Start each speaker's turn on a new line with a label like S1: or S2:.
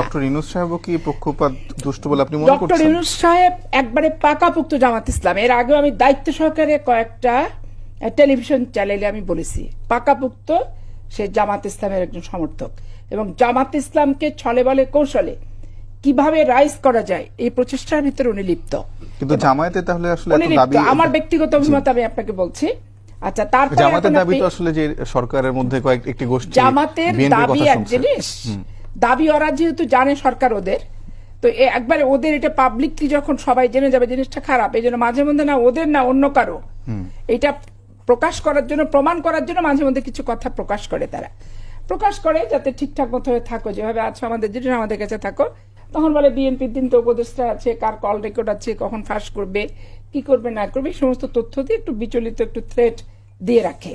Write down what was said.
S1: Doctor Yunus সাহেবও কি পক্ষপাত দুষ্ট বলে আপনি মনে
S2: ডক্টর
S1: করছেন?
S2: ইউনুস সাহেব একবারে পাকাপুক্ত জামাত ইসলাম। এর আগেও আমি দায়িত্ব সহকারে কয়েকটা টেলিভিশন চ্যানেলে আমি বলেছি পাকাপুক্ত সে জামাত ইসলামের একজন সমর্থক। এবং জামাত ইসলামকে ছলে বলে কৌশলে কীভাবে রাইজ করা যায় এই প্রচেষ্টার ভিতরে উনি লিপ্ত।
S1: কিন্তু জামায়াতে তাহলে আসলে দাবি
S2: আমার ব্যক্তিগত অভিমত আমি আপনাকে বলছি। আচ্ছা তারপর
S1: জামাতের দাবি তো আসলে যে সরকারের মধ্যে কয়েক একটি গোষ্ঠী
S2: জামাতের দাবি এক জিনিস। দাবি ওরা যেহেতু জানে সরকার ওদের তো একবারে ওদের এটা পাবলিকলি যখন সবাই জেনে যাবে জিনিসটা খারাপ এই জন্য মাঝে মধ্যে না ওদের না অন্য কারও। এটা প্রকাশ করার জন্য প্রমাণ করার জন্য মাঝে মধ্যে কিছু কথা প্রকাশ করে তারা। প্রকাশ করে যাতে ঠিকঠাক মতো হয়ে থাকো যেভাবে আছো আমাদের জিনিস আমাদের কাছে থাকো। তখন বলে বিএনপির দিন তো উপদেষ্টা আছে কার কল রেকর্ড আছে কখন ফাঁস করবে কি করবে না করবে এই সমস্ত তথ্য দিয়ে একটু বিচলিত একটু থ্রেট দিয়ে রাখে।